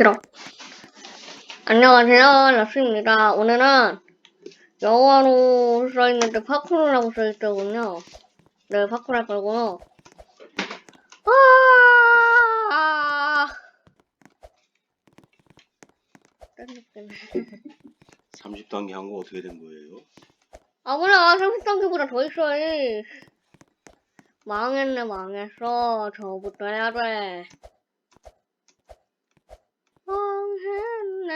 싫어. 안녕하세요, 라스입니다. 오늘은 영어로 써있는데 파쿠르라고 써있더군요. 네, 파쿠르 할 거고요. 아! 딴짓겠네. 30단계 한 거 어떻게 된 거예요? 아, 몰라. 30단계보다 더 있어, 이. 망했네, 망했어. 저부터 해야 돼. 망했네.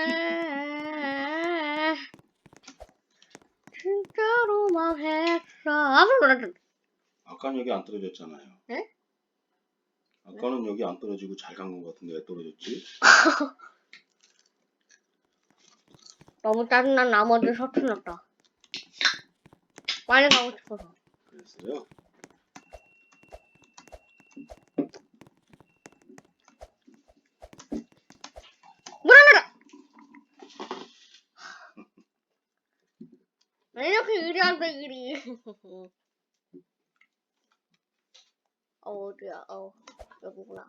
진짜로 망했어. 아, 몰라. 아까는 여기 안 떨어졌잖아요. 네? 아까는 여기 안 떨어지고 잘 간 것 같은데 왜 떨어졌지? 너무 짜증난 나머지 서툴렀다. 빨리 가고 싶어서. 그랬어요? 4대 1이. 어, 어디야, 어, 여기구나.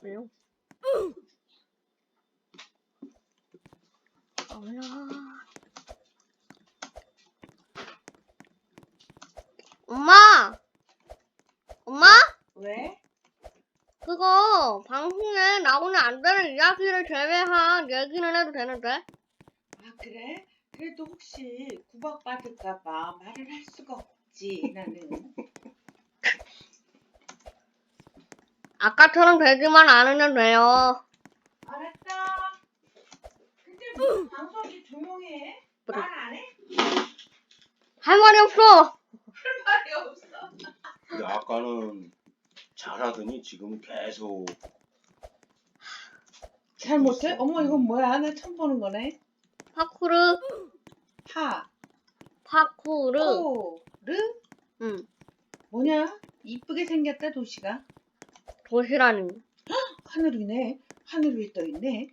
왜요? 어야. 엄마! 엄마? 왜? 그거 방송에 나오는 안 되는 이야기를 제외한 얘기는 해도 되는데? 아 혹시 구박받을까봐 말을 할 수가 없지 나는 아까처럼 되지만 않으면 돼요. 알았다 근데 무슨 방송이 조용해? 그래. 말 안 해? 할 말이 없어. 할 말이 없어 근데 아까는 잘하더니 지금 계속 잘 못해? 어머 이건 뭐야? 나 처음 보는 거네 파쿠르, 파, 파쿠르. 코, 르? 응, 뭐냐? 이쁘게 생겼다 도시가 도시라니. 하늘 위네 하늘 위에 떠있네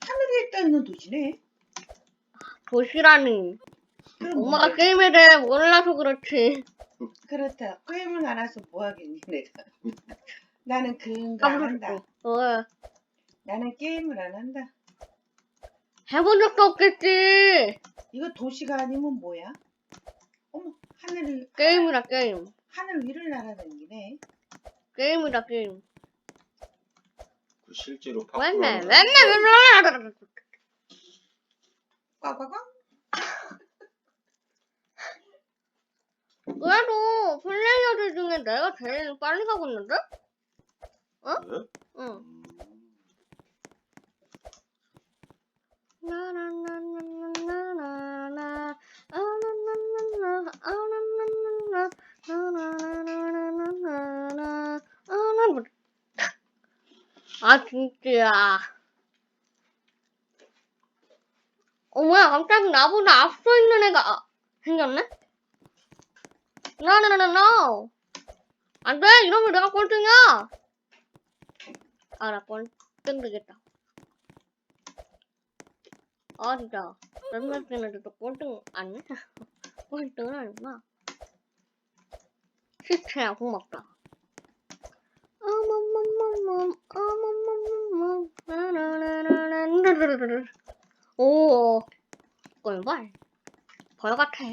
하늘 위에 떠있는 도시네 도시라니. 그럼 엄마가 뭔데? 게임에 대해 몰라서 그렇지. 그렇다 게임을 알아서 뭐 하겠니 내가 나는 그런 거 안 한다 왜? 나는 게임을 안 한다. 해본 적도 없겠지. 이거 도시가 아니면 뭐야? 어머, 하늘을, 게임이라 게임. 하늘 위를 날아다니네. 게임이라 게임. 그 실제로 맨날, 파쿠르 맨날, 맨날. 꽉꽉꽉? 그래도 플레이어들 중에 내가 제일 빨리 가고 있는데? 네? 응. 음, 나나나나나나나, 아, 진짜. 어, 뭐야, 갑자기 나보다 앞서 있는 애가 아, 생겼네? 나나나나나. 안 돼! 이러면 내가 꼴등이야! 아, 나 꼴등 되겠다. 아, 진짜. 맨날 때는 또 꼴등 아니야? 꼴등은 아니구나. 시체야, 고맙다. 오, 꿀벌. 벌 같아.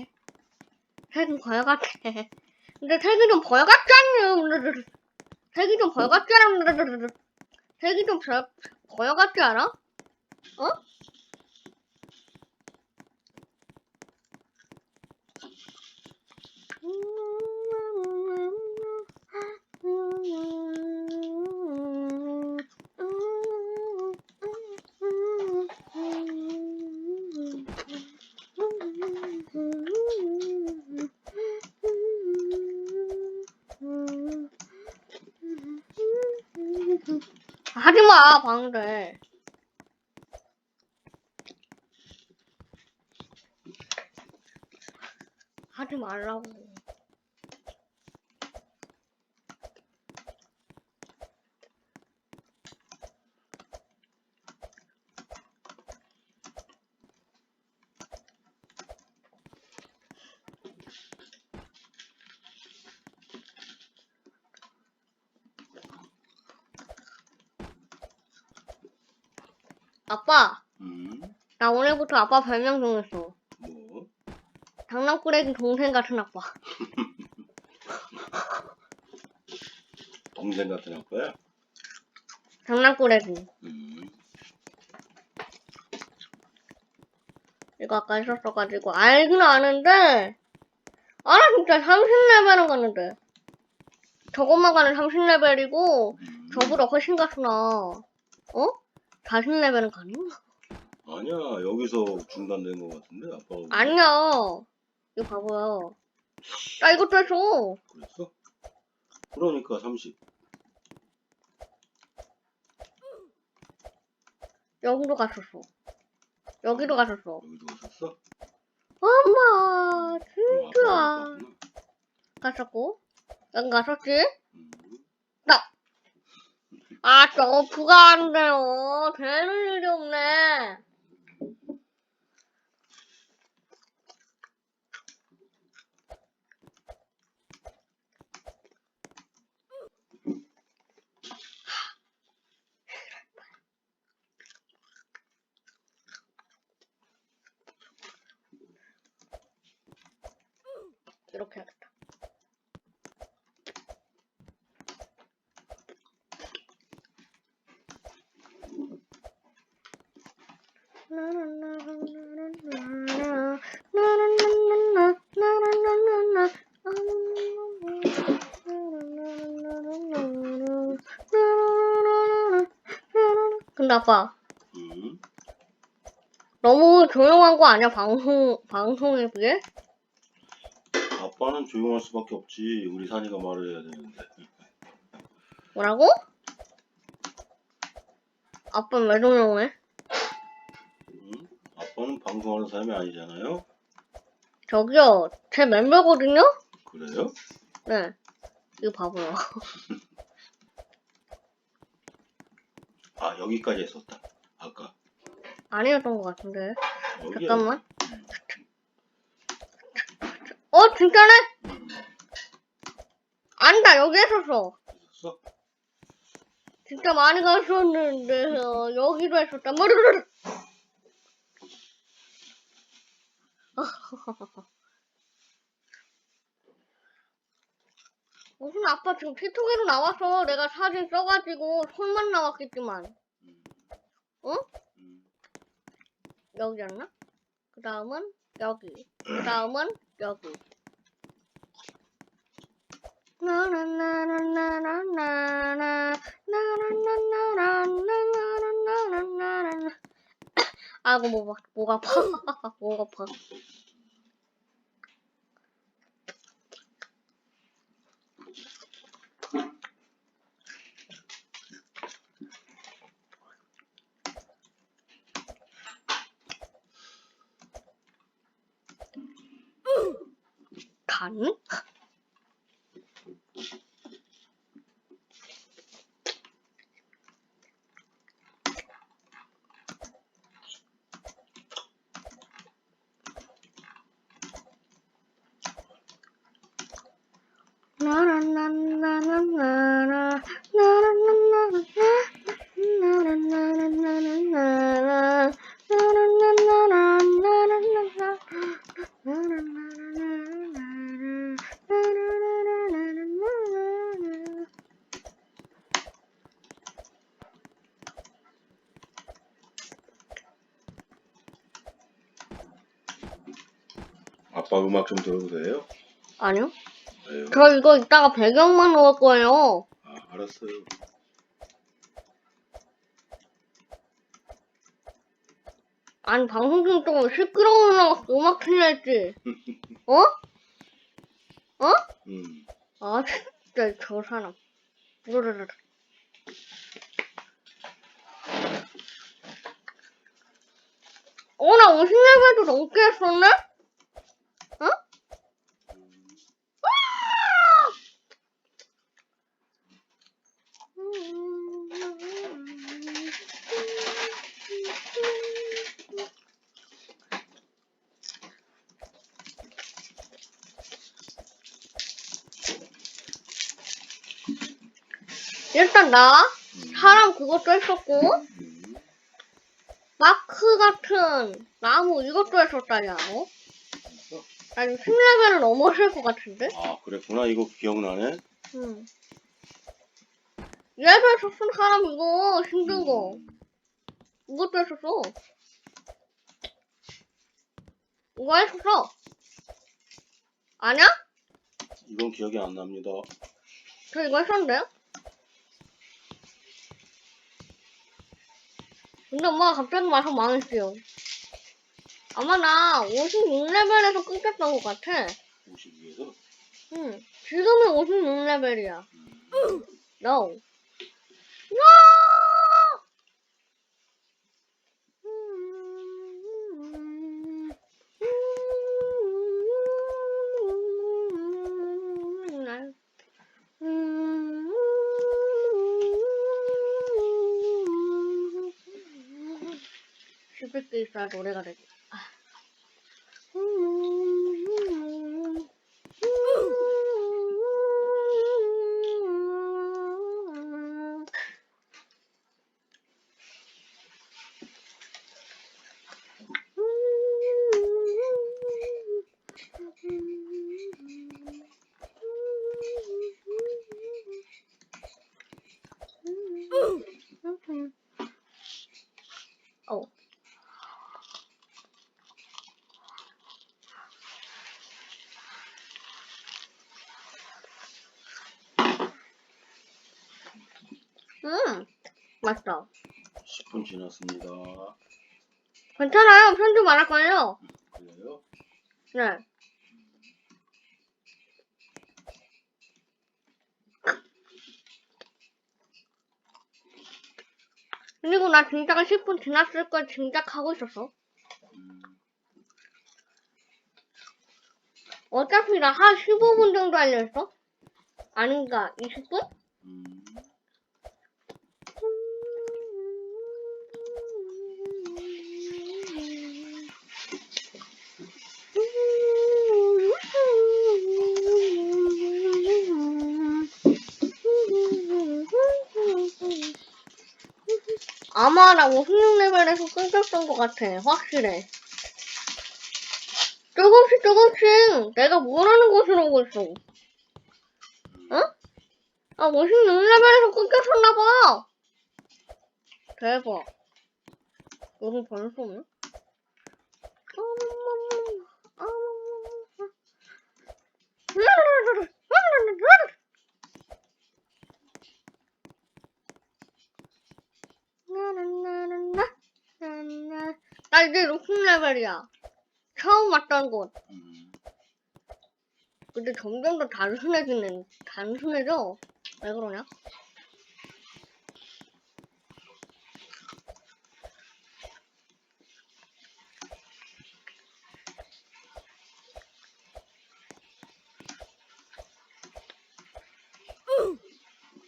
색은 벌 같아. 근데 색이 좀벌 같지 않냐? 색이 좀벌 같지 않아? 색이 좀 벌, 벌 같지 않아? 어? 하지마 방대 하지 말라고 옛날부터 아빠 별명 정했어. 뭐? 장난꾸러기 동생 같은 아빠. 동생 같은 아빠야? 장난꾸러기. 음. 이거 아까 있었어가지고 알긴 아는데 알아 진짜 30레벨은 가는데 저것만 가는 30레벨이고 음. 저보다 훨씬 가수나 어? 40레벨은 가는? 아니야 여기서 중단된 것 같은데 아빠가 아니야. 이거 봐봐요. 나 이것도 했어. 그랬어? 그러니까 30 여기로 갔었어. 여기로 갔었어. 여기도 있었어? 엄마, 그럼 아빠가 진짜. 어, 갔었고 난 갔었지? 음. 아, 저거 부가안 돼요. 되는 일이 없네. 이렇게 해야겠다 근데 아빠 음. 너무 조용한 거 아니야 방송 방송에 그게? 오빠는 조용할 수밖에 없지. 우리 산이가 말을 해야 되는데. 뭐라고? 아빠는 왜 조용해? 응? 아빠는 방송하는 사람이 아니잖아요. 저기요, 제 멤버거든요? 그래요? 네. 이거 봐봐요. 아 여기까지 했었다. 아까 아니었던 것 같은데. 여기 잠깐만. 어 진짜네? 안다 여기 있었어. 있었어? 진짜 많이 갔었는데 어, 여기도 했었다. 머르르르. 무슨 아빠 지금 피통에로 나왔어. 내가 사진 써가지고 손만 나왔겠지만 어? 여기였나? 그 다음은 여기 그 다음은 여기 아이고 뭐, 목 아파 목 아파 간? 음악 좀 들어도 돼요? 아니요. 왜요? 저 이거 이따가 배경만 넣을 거예요. 아, 알았어요. 아니 방송 중 조금 시끄러우면 음악 틀렸지. 어? 어? 음. 아 진짜 저 사람. 우르르르. 어, 나 50레벨도 넘게 했었네? 어? 나 음. 사람 그것도 했었고 음. 마크 같은 나무 이것도 했었다냐, 어? 아니, 10레벨은 넘었을 것 같은데? 아 그랬구나 이거 기억나네. 응. 얘도 했었어, 사람 이거, 힘든 거. 이것도 했었어. 이거 했었어. 아냐? 이건 기억이 안 납니다. 저 이거 했었는데요? 근데 엄마가 갑자기 와서 망했어요. 아마 나 56레벨에서 끊겼던 것 같아. 52에서. 응. 지금은 56레벨이야. No. No! 쉽게 있어야 노래가 되지. 아. 맛있다. 10분 지났습니다. 괜찮아요. 편집 안할 거예요. 그래요? 네. 그리고 나 진짜가 10분 지났을 걸 짐작하고 있었어. 음, 어차피 나 한 15분 정도 하려 했어. 아닌가, 20분? 음. 아마 나 56레벨에서 끊겼던 것 같아. 확실해. 조금씩 조금씩 내가 모르는 곳으로 오고 있어. 어? 아, 56레벨에서 끊겼었나봐. 대박. 여기 벌써 없네? 나 이제 60레벨이야. 처음 왔던 곳. 음. 근데 점점 더 단순해지는, 단순해져? 왜 그러냐?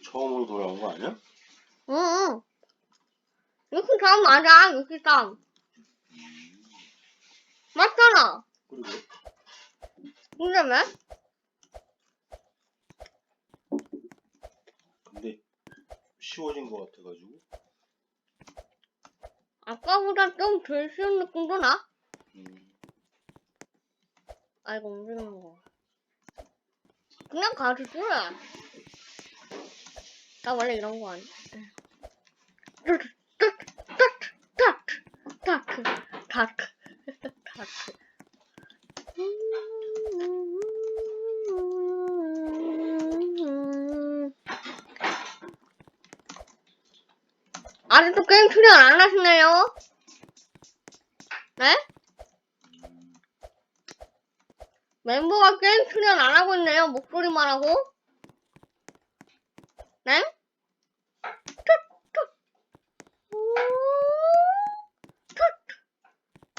처음으로 돌아온 거 아니야? 응, 응. 63 맞아, 63. 맞잖아. 그리고 근데 왜? 근데 쉬워진 거 같아가지고. 아까보다 좀 덜 쉬운 느낌도 나? 음. 아이고, 움직이는 거. 그냥 가서 줄래. 나 원래 이런 거 아니야. 따트, 따트, 따트, 따트, 따트, 따트. 아직도 게임 출연 안 하시네요? 네? 음. 멤버가 게임 출연 안 하고 있네요. 목소리만 하고. 네?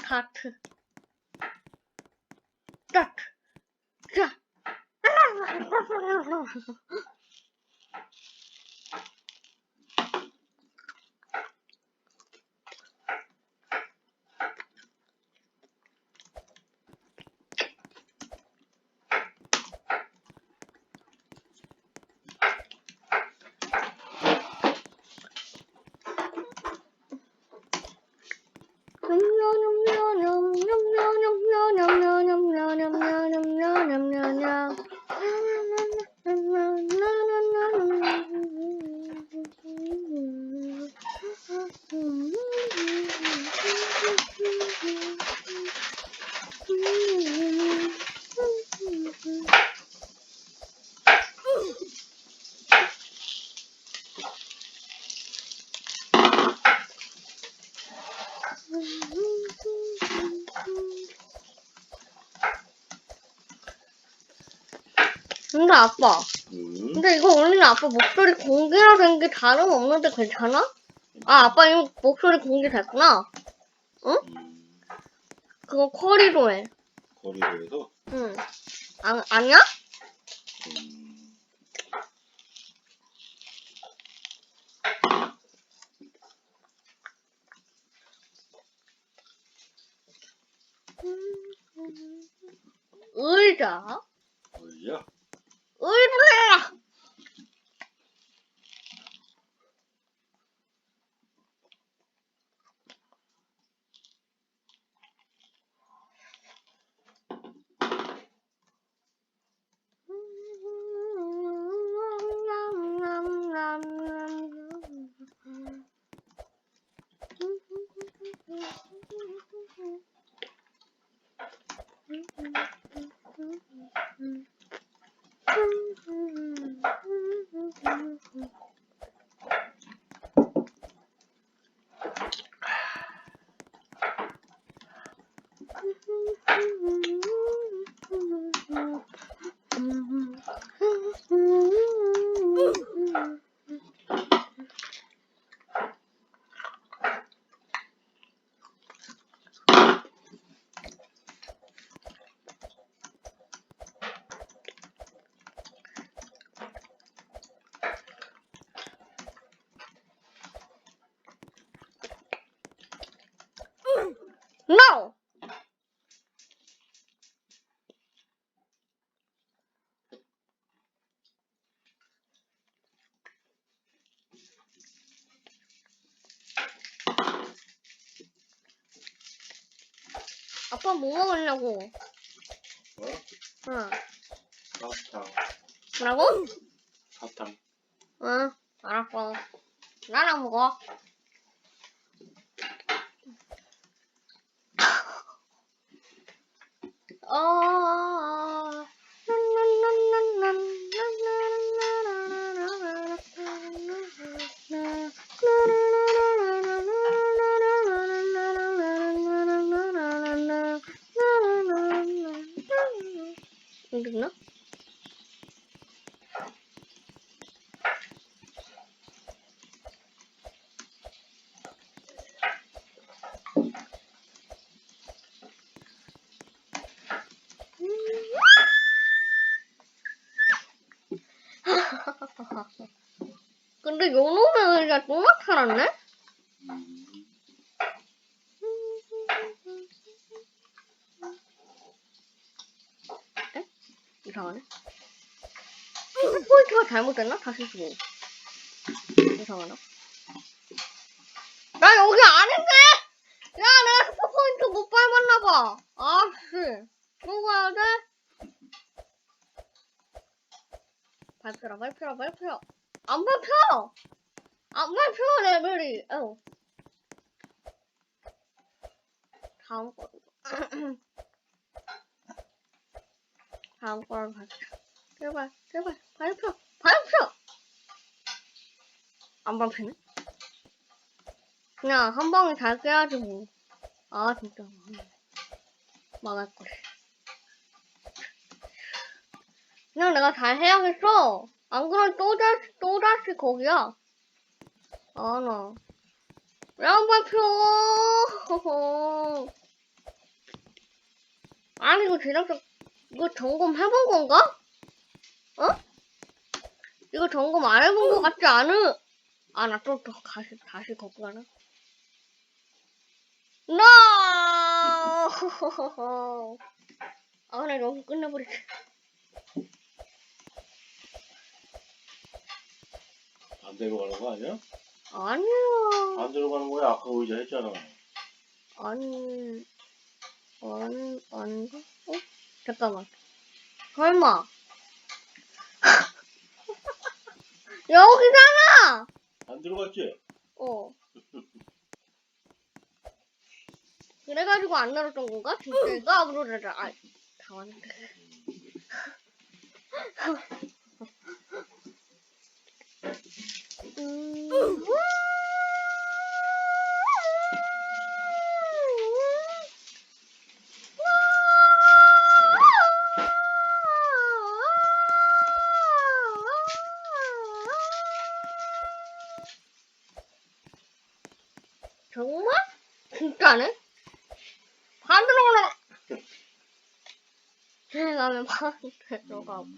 하트. 딱. 자. 아빠, 음. 근데 이거 올리는 아빠 목소리 공개가 된 게 다름없는데 괜찮아? 아, 아빠 이거 목소리 공개됐구나. 음. 그거 쿼리로 해. 거리로에서 응. 아, 아니야? 음. 의자. 어이 야. Thank you. 뭐 먹으려고? 어? 응. 사탕. 뭐라고? 사탕. 응. 알았어. 나랑 먹어. 어. 됐나? 근데 요놈의 의자 또 나타났네? 음. 이상하네. 포인트가 잘못됐나? 다시 주고. 이상하나? 나 여기 아닌데! 야, 내가 포인트 못 밟았나봐. 아 씨. 또 가야 돼? 밟혀라, 밟혀라, 밟혀. 안 밟혀! 안 밟혀, 레벨이. 어. 다음 거. 다음 거랑 밟혀. 제발, 제발, 밟혀, 밟혀! 안 밟히네? 그냥 한 방에 잘 깨야지 뭐. 아, 진짜. 망할 것이. 그냥 내가 잘 해야겠어. 안 그러면 또다시, 또다시 거기야. 아, 나. 왜안 밟혀? 허허. 아니, 이거 제작자, 이거 점검 해본 건가? 어? 이거 점검 안 해본 것 같지 않으? 아, 나 또, 또, 다시, 다시 거기 가나? No! 아, 그냥 여기 끝내버리자. 반대로 가는 거 아니야? 아니야. 반대로 가는 거야. 아까 의자 했잖아. 아니, 아니, 아닌가? 어? 잠깐만. 설마. 여기잖아! 반대로 갔지? 어. 그래가지고 안 날았던 건가? 진짜 이거? 아. 아, 다 왔는데. 음. 정말? 진짜네? 반대로 올라가. 제가 반대로 가고.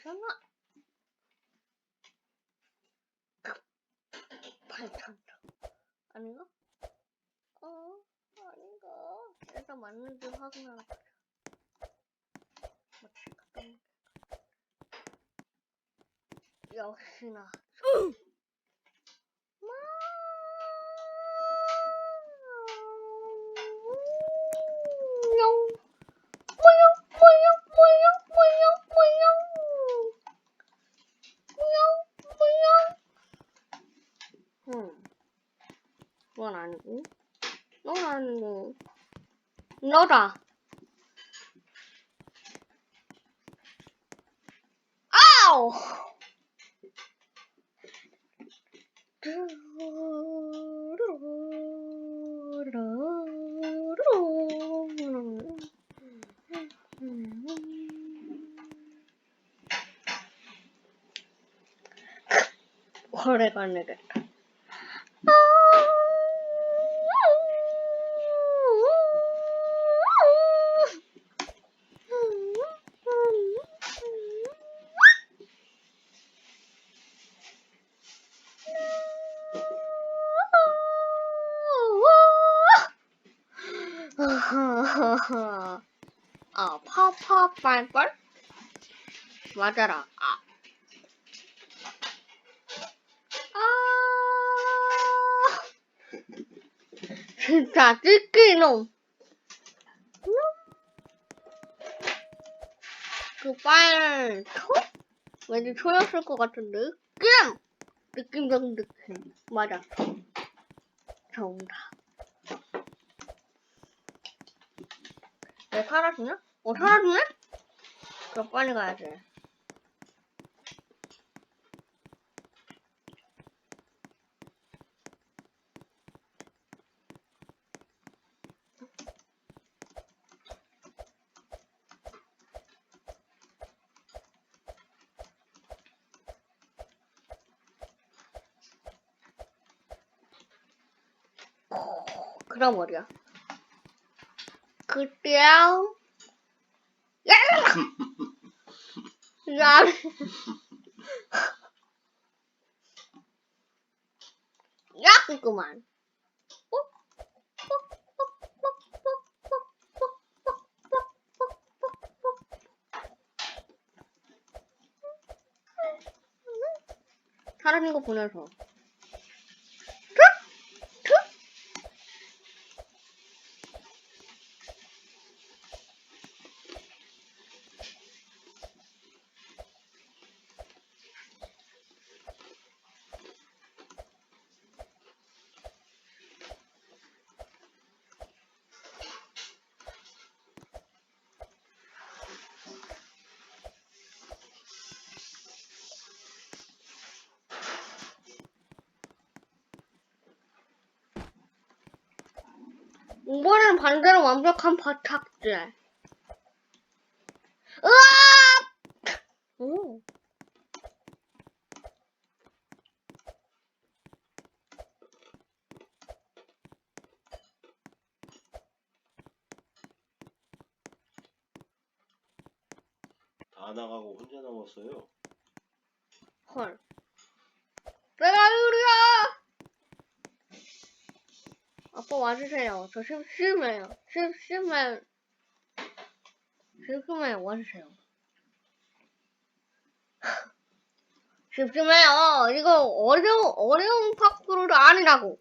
발쳤나? 발쳤다. 아닌가? 어, 아닌가? 일단 맞는지 확인하러 가자. 맞지? 갔다 올게. 역시나. 뿅. 뭐요, 뭐요, 뭐요, 뭐요, 뭐요. 뭐요, 뭐요. 음. 그건 아니고. 넌 아니고. 너다. 아우! 오래가네 겠다 진짜 찌끼놈. 그 빨 초? 왠지 초였을 것 같은 느낌. 느낌적 느낌. 맞아. 정답. 왜 사라지냐? 어, 사라지네? 그럼 빨리 가야지. 그럼 어디야? 그때야. 야! 야! 야, 그만. 사람인 거 보내서. 반대로 완벽한 바탁질. 으악! 오. 다 나가고 혼자 남았어요. 헐. 아빠 와주세요. 저 심 심해요. 심 심해. 심심해요. 와주세요. 심심해요. 이거 어려운, 어려운 아니라고. 아니라고.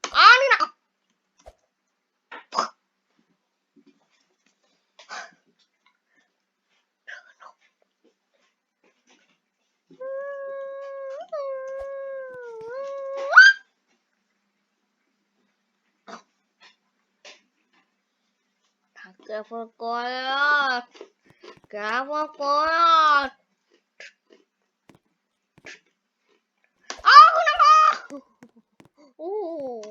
다 깨볼 거야. 깨볼 거야. 아, 그나가! 오.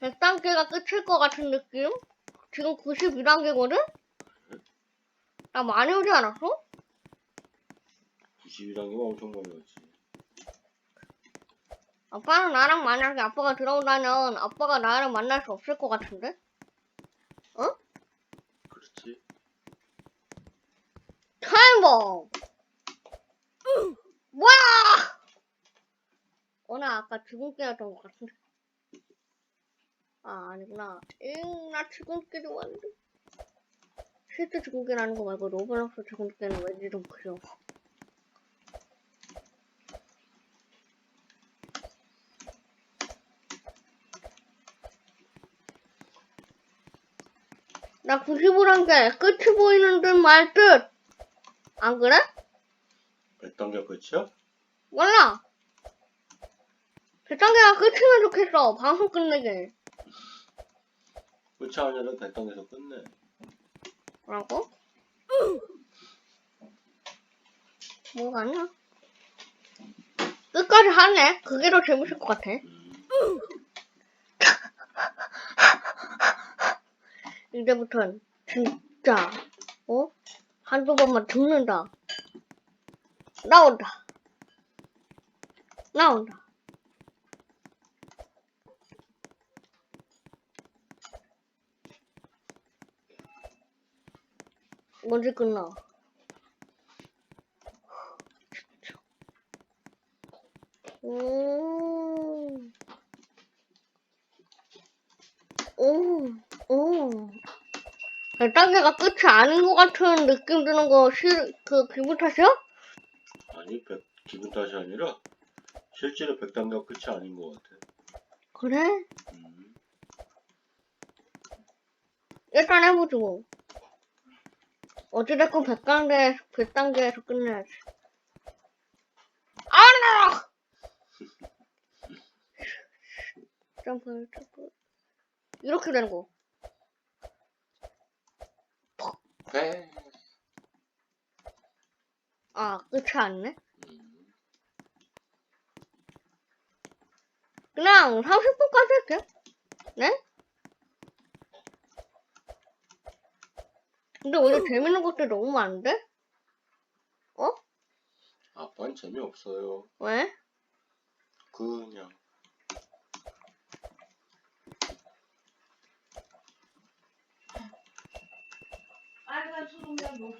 백단계가 끝일 것 같은 느낌? 지금 91단계거든? 나 많이 오지 않았어? 91단계가 엄청 많이 왔지. 아빠는 나랑 만약에 아빠가 들어온다면 아빠가 나를 만날 수 없을 것 같은데? 그렇지. 타이머! 뭐야! 오늘 아까 죽은 깨였던 것 같은데. 아, 아니구나. 응, 나 죽은 깨도 왔는데. 실제 깨라는 거 말고 로블록스 죽은 깨는 왠지 좀 그려. 나 95단계 끝이 보이는 듯 말 듯. 안 그래? 100단계 끝이야? 몰라. 100단계가 끝이면 좋겠어. 방송 끝내게. 끝이 아니라 100단계에서 끝내. 뭐라고? 뭐가 아니야? 끝까지 하네. 그게 더 재밌을 것 같아. 음. 이제부턴 진짜 어? 한두 번만 죽는다. 나온다. 나온다. 언제 끝나? 오. 오. 오. 단계가 끝이 아닌 것 같은 느낌 드는 거, 실, 그, 기분 탓이야? 아니, 100, 기분 탓이 아니라 실제로 100단계가 끝이 아닌 것 같아. 그래? 음. 일단 해보지 뭐. 어찌됐건 100단계, 100단계에서 끝내야지. 아! 점프, 점프. 이렇게 되는 거. 네. 아, 끝이? 음. 그냥 30분까지 할게. 네? 근데 오늘 재밌는 것들 너무 많은데? 아빠는 재미없어요. 왜? 그냥. 빨간 소금장 요,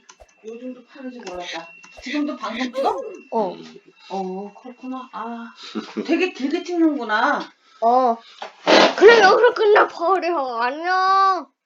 요즘도 파는지 몰랐다. 지금도 방송 찍어? 어, 음. 어, 그렇구나. 아, 되게 길게 찍는구나. 어. 그래, 여기서 끝내버려. 안녕.